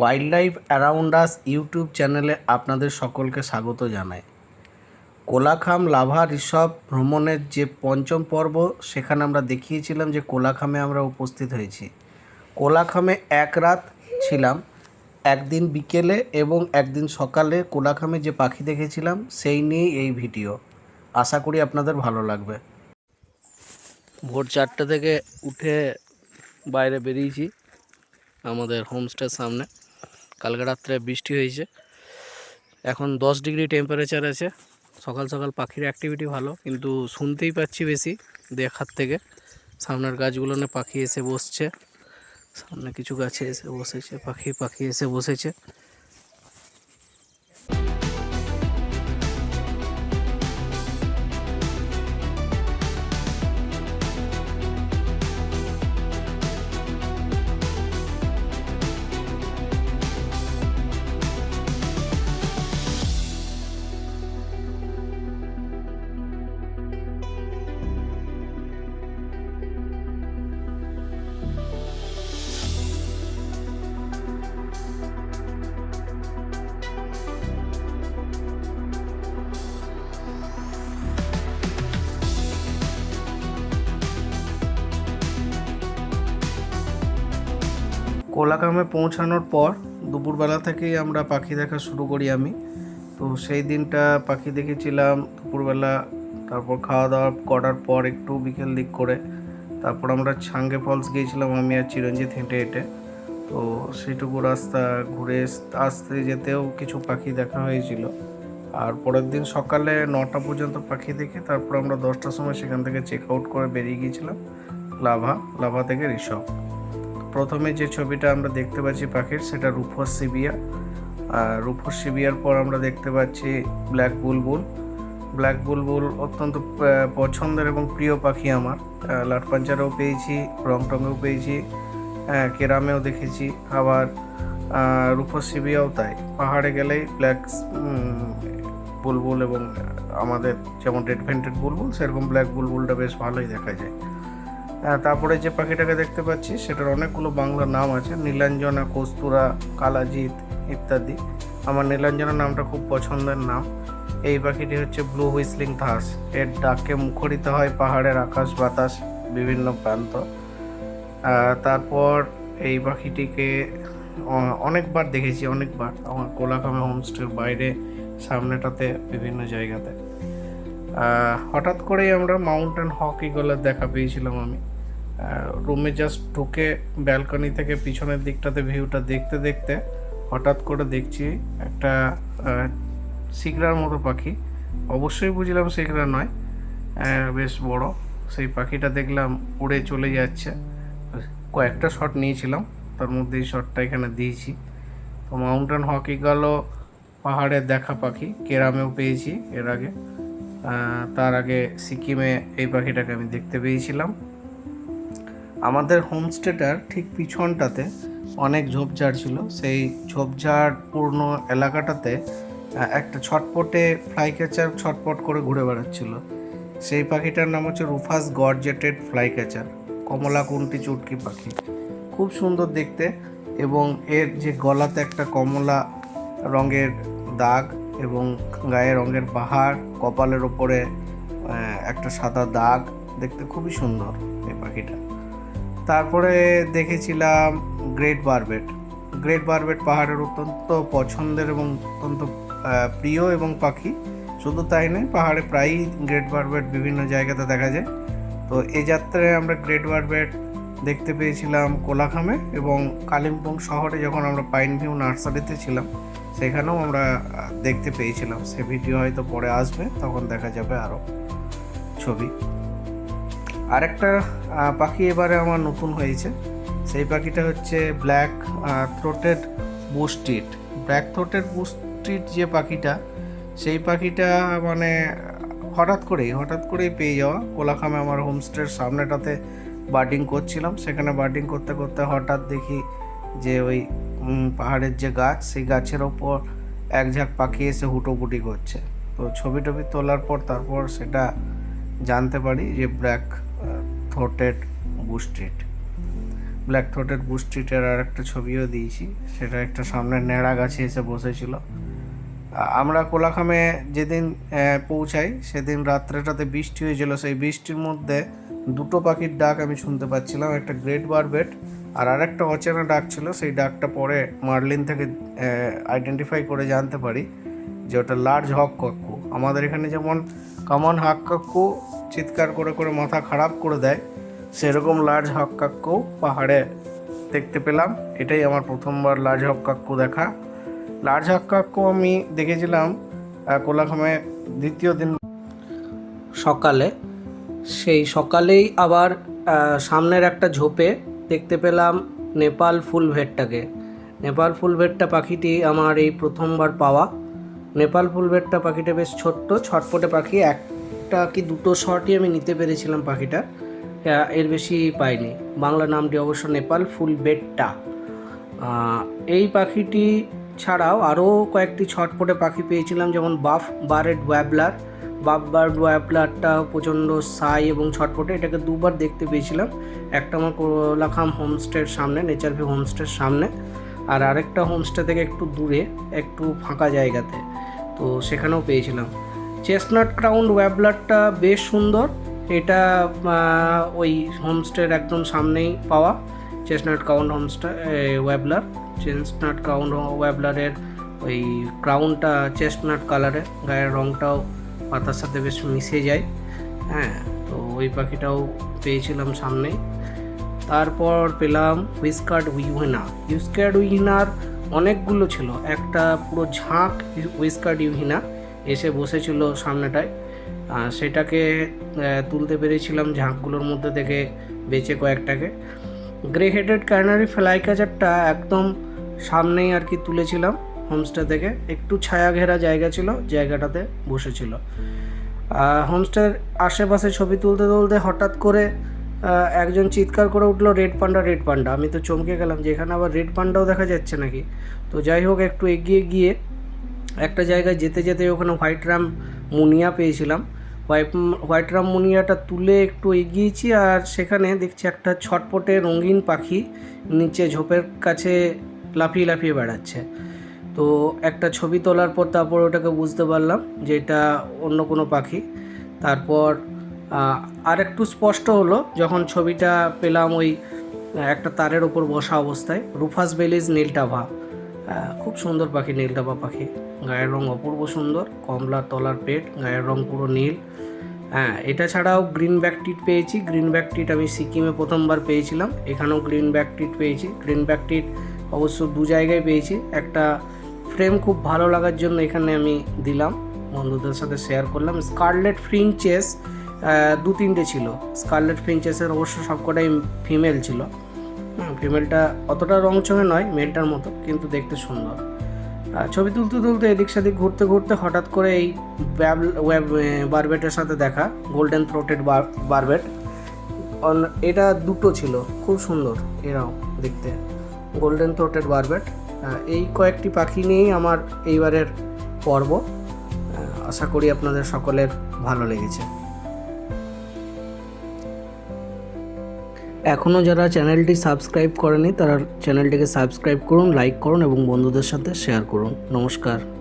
Wild life around us YouTube চ্যানেলে আপনাদের সকলকে স্বাগত জানাই। কোলাখাম লাভা ঋষভ ভ্রমণের যে পঞ্চম পর্ব, সেখানে আমরা দেখিয়েছিলাম যে কোলাখামে আমরা উপস্থিত হয়েছি। কোলাখামে এক রাত ছিলাম, একদিন বিকেলে এবং একদিন সকালে কোলাখামে যে পাখি দেখেছিলাম, সেই নিয়েই এই ভিডিও। আশা করি আপনাদের ভালো লাগবে। ভোর চারটে থেকে উঠে বাইরে বেরিয়েছি, আমাদের হোমস্টের সামনে। কালকে রাত্রে বৃষ্টি হয়েছে। এখন দশ ডিগ্রি টেম্পারেচার আছে। সকাল সকাল পাখির অ্যাক্টিভিটি ভালো, কিন্তু শুনতেই পাচ্ছি বেশি দেখার থেকে। সামনের গাছগুলোনে পাখি এসে বসছে। সামনে কিছু গাছে এসে বসেছে, পাখি পাখি এসে বসেছে। কোলাকামে পৌঁছানোর পর দুপুরবেলা থেকেই আমরা পাখি দেখা শুরু করি আমি। তো সেই দিনটা পাখি দেখেছিলাম দুপুরবেলা, তারপর খাওয়া দাওয়া করার পর একটু বিকেল দিক করে। তারপর আমরা ছাঙ্গে ফলস গিয়েছিলাম আমি আর চিরঞ্জিত হেঁটে হেঁটে। তো সেইটুকু রাস্তা ঘুরে আস- আসতে যেতেও কিছু পাখি দেখা হয়েছিল। আর পরের দিন সকালে নটা পর্যন্ত পাখি দেখে তারপর আমরা দশটার সময় সেখান থেকে চেক আউট করে বেরিয়ে গিয়েছিলাম লাভা লাভা থেকে ঋষভ। প্রথমে যে ছবিটা আমরা দেখতে পাচ্ছি পাখির সেটা রুফোস সিবিয়া। আর রুফোস সিবিয়ার পর আমরা দেখতে পাচ্ছি ব্ল্যাক বুলবুল। ব্ল্যাক বুলবুল অত্যন্ত পছন্দের এবং প্রিয় পাখি আমার। আহ, লাটপাঞ্চারেও পেয়েছি রংটংয়েও পেয়েছি কেরামেও দেখেছি। আবার রুফোস সিবিয়াও তাই। পাহাড়ে গেলেই ব্ল্যাক বুলবুল এবং আমাদের যেমন রেড ভেন্টেড বুলবুল সেরকম ব্ল্যাক বুলবুলটা বেশ ভালোই দেখা যায়। তারপরে যে পাখিটাকে দেখতে পাচ্ছি, সেটার অনেকগুলো বাংলা নাম আছে। নীলাঞ্জনা, কস্তুরা, কালাজিৎ ইত্যাদি। আমার নীলাঞ্জনা নামটা খুব পছন্দের নাম। এই পাখিটি হচ্ছে ব্লু হুইসলিং থাস এর ডাকে মুখরিত হয় পাহাড়ের আকাশ, বাতাস, বিভিন্ন প্রান্ত। তারপর এই পাখিটিকে অনেকবার দেখেছি, অনেকবার। আমার কোলাখামে হোমস্টের বাইরে, সামনেটাতে, বিভিন্ন জায়গাতে। হঠাৎ করেই আমরা মাউন্টেন হক ইগলের দেখা পেয়েছিলাম আমি। রুমে জাস্ট ঢুকে ব্যালকনি থেকে পিছনের দিকটাতে ভিউটা দেখতে দেখতে হঠাৎ করে দেখছি একটা সিগড়ার মতো পাখি। অবশ্যই বুঝলাম সিগড়া নয় বেশ বড়। সেই পাখিটা দেখলাম উড়ে চলে যাচ্ছে। কয়েকটা শট নিয়েছিলাম, তার মধ্যে এই শটটা এখানে দিয়েছি। তো মাউন্টেন হকি ইগলও পাহাড়ের দেখা পাখি, কেরামেও পেয়েছি এর আগে। তার আগে সিকিমে এই পাখিটাকে আমি দেখতে পেয়েছিলাম। আমাদের হোমস্টেটার ঠিক পিছনটাতে অনেক ঝোপঝাড় ছিল। সেই ঝোপঝাড় পূর্ণ এলাকাটাতে একটা ছটপটে ফ্লাই ক্যাচার ছটপট করে ঘুরে বেড়াচ্ছিল। সেই পাখিটার নাম হচ্ছে রুফাস গর্জেটেড ফ্লাই ক্যাচার কমলা কুন্টি চুটকি পাখি। খুব সুন্দর দেখতে এবং এর যে গলাতে একটা কমলা রঙের দাগ এবং গায়ে রঙের পাহাড়, কপালের ওপরে একটা সাদা দাগ, দেখতে খুবই সুন্দর এই পাখিটা। তারপরে দেখেছিলাম গ্রেট বারবেট গ্রেট বারবেট পাহাড়ের অত্যন্ত পছন্দের এবং অত্যন্ত প্রিয় এবং পাখি। শুধু তাই নয়, পাহাড়ে প্রায়ই গ্রেট বারবেট বিভিন্ন জায়গাতে দেখা যায়। তো এই যাত্রায় আমরা গ্রেট বারবেট দেখতে পেয়েছিলাম কোলাখামে এবং কালিম্পং শহরে যখন আমরা পাইন ভিউ নার্সারিতে ছিলাম, সেখানেও আমরা দেখতে পেয়েছিলাম। সে ভিডিও হয়তো পরে আসবে, তখন দেখা যাবে আরও ছবি। আরেকটা পাখি এবারে আমার নতুন হয়েছে। সেই পাখিটা হচ্ছে black throated bushtit black throated bushtit যে পাখিটা, সেই পাখিটা মানে হঠাৎ করেই হঠাৎ করেই পেয়ে যাওয়া। কোলাখামে আমার হোমস্টের সামনেটাতে বার্ডিং করছিলাম। সেখানে বার্ডিং করতে করতে হঠাৎ দেখি যে ওই পাহাড়ের যে গাছ, সেই গাছের ওপর এক ঝাঁক পাখি এসে হুটোপুটি করছে। তো ছবি টবি তোলার পর তারপর সেটা জানতে পারি যে black throated bushtit black throated বুস্ট্রিটের আর একটা ছবিও দিয়েছি। সেটা একটা সামনে ন্যাড়া গাছে এসে বসেছিল। আমরা কোলাখামে যেদিন পৌঁছাই, সেদিন রাত্রেটাতে বৃষ্টি হয়েছিল। সেই বৃষ্টির মধ্যে দুটো পাখির ডাক আমি শুনতে পাচ্ছিলাম। একটা গ্রেট বারবেট আর আরেকটা অচেনা ডাক ছিল। সেই ডাকটা পরে মার্লিন থেকে আইডেন্টিফাই করে জানতে পারি যে ওটা লার্জ হক কাক্কু আমাদের এখানে যেমন কমন হাক কাক্কু চিৎকার করে করে মাথা খারাপ করে দেয়, সেরকম লার্জ হক কাক্কু পাহাড়ে দেখতে পেলাম। এটাই আমার প্রথমবার লার্জ হক কাক্কু দেখা। লার্জ হক কাক্কু আমি দেখেছিলাম কোলাখামে দ্বিতীয় দিন। সকালে, সেই সকালেই আবার সামনের একটা ঝোপে দেখতে পেলাম নেপাল ফুল ভেটটাকে। নেপাল ফুল ভেটটা পাখিটি আমার এই প্রথমবার পাওয়া। নেপাল ফুল ভেটটা পাখিটা বেশ ছোট্ট, ছটপটে পাখি। একটা কি দুটো শটই আমি নিতে পেরেছিলাম পাখিটা। এর বেশি পাইনি। বাংলা নামটি অবশ্য নেপাল ফুল বেটটা এই পাখিটি ছাড়াও আরও কয়েকটি ছটপটে পাখি পেয়েছিলাম, যেমন বাফ বারেড ওয়াবলার। বাফ বার্ড ওয়াবলারটা প্রচণ্ড সাই এবং ছটপটে, এটাকে দুবার দেখতে পেয়েছিলাম। একটা আমার কোলাখাম হোমস্টের সামনে, নেচার ভিউ হোমস্টের সামনে। আর আরেকটা হোমস্টে থেকে একটু দূরে, একটু ফাঁকা জায়গাতে। তো সেখানেও পেয়েছিলাম। চেস্টনাট ক্রাউন ওয়াবলারটা বেশ সুন্দর। এটা ওই হোমস্টের একদম সামনেই পাওয়া। Chestnut crowned homestay warbler chestnut crown ওয়েবলারের ওই ক্রাউনটা চেস্টনাট কালারে গায়ের রঙটাও পাতার সাথে বেশ মিশে যায়। হ্যাঁ তো ওই পাখিটাও পেয়েছিলাম সামনেই। তারপর পেলাম হুইস্কার্ড উইহিনা হুইস্কার্ড উইহিনার অনেকগুলো ছিল। একটা পুরো ঝাঁক হুইস্কার্ড ইউহিনা এসে বসেছিল সামনেটায়। সেটাকে তুলতে পেরেছিলাম ঝাঁকগুলোর মধ্যে থেকে বেঁচে কয়েকটাকে। গ্রে হেডেড ক্যানারি ফ্লাই ক্যাচারটা একদম সামনেই আর কি তুলেছিলাম হোমস্টে থেকে। একটু ছায়া ঘেরা জায়গা ছিল, জায়গাটাতে বসেছিল। হোমস্টের আশেপাশে ছবি তুলতে তুলতে হঠাৎ করে একজন চিৎকার করে উঠল, রেড পান্ডা রেড পান্ডা। আমি তো চমকে গেলাম যে এখানে আবার রেড পান্ডাও দেখা যাচ্ছে নাকি? তো যাই হোক, একটু এগিয়ে গিয়ে একটা জায়গায় যেতে যেতে ওখানে হোয়াইট রাম মুনিয়া পেয়েছিলাম। হোয়াইট হোয়াইট রাম মুনিয়াটা তুলে একটু এগিয়েছি আর সেখানে দেখছি একটা ছটপটে রঙিন পাখি নিচে ঝোপের কাছে লাফিয়ে লাফিয়ে বেড়াচ্ছে। তো একটা ছবি তোলার পর তারপর ওটাকে বুঝতে পারলাম যে এটা অন্য কোনো পাখি। তারপর আর একটু স্পষ্ট হলো, যখন ছবিটা পেলাম ওই একটা তারের ওপর বসা অবস্থায়, রুফাস বেলিজ নীলটাভা। খুব সুন্দর পাখি, নীলটাভা পাখি। গায়ের রং অপূর্ব সুন্দর, কমলা তলার পেট, গায়ের রং পুরো নীল। হ্যাঁ এটা ছাড়াও গ্রিন ব্যাক টিট পেয়েছি। গ্রিন ব্যাক টিট আমি সিকিমে প্রথমবার পেয়েছিলাম। এখানেও গ্রিন ব্যাক টিট পেয়েছি। গ্রিন ব্যাক টিট অবশ্য দু জায়গায় পেয়েছি। একটা ফ্রেম খুব ভালো লাগার জন্য এখানে আমি দিলাম। বন্ধুদের সাথে শেয়ার করলাম। স্কারলেট ফ্রিঞ্চেস দু তিনটে ছিল। স্কারলেট ফিঞ্চেসের অবশ্য সবকটাই ফিমেল ছিল। ফিমেলটা অতটা রং চঙে নয় মেলটার মতো, কিন্তু দেখতে সুন্দর। ছবি তুলতে তুলতে এদিক সেদিক ঘুরতে ঘুরতে হঠাৎ করে এই ব্যাব- বারবেটের সাথে দেখা গোল্ডেন থ্রোটেড বারবেট। এটা দুটো ছিল, খুব সুন্দর এরাও দেখতে গোল্ডেন থ্রোটেড বারবেট। এই কয়েকটি পাখি নিয়েই আমার এইবারের পর্ব। আশা করি আপনাদের সকলের ভালো লেগেছে। এখনও যারা চ্যানেলটি সাবস্ক্রাইব করেনি, তারা চ্যানেলটিকে সাবস্ক্রাইব করুন, লাইক করুন এবং বন্ধুদের সাথে শেয়ার করুন। নমস্কার।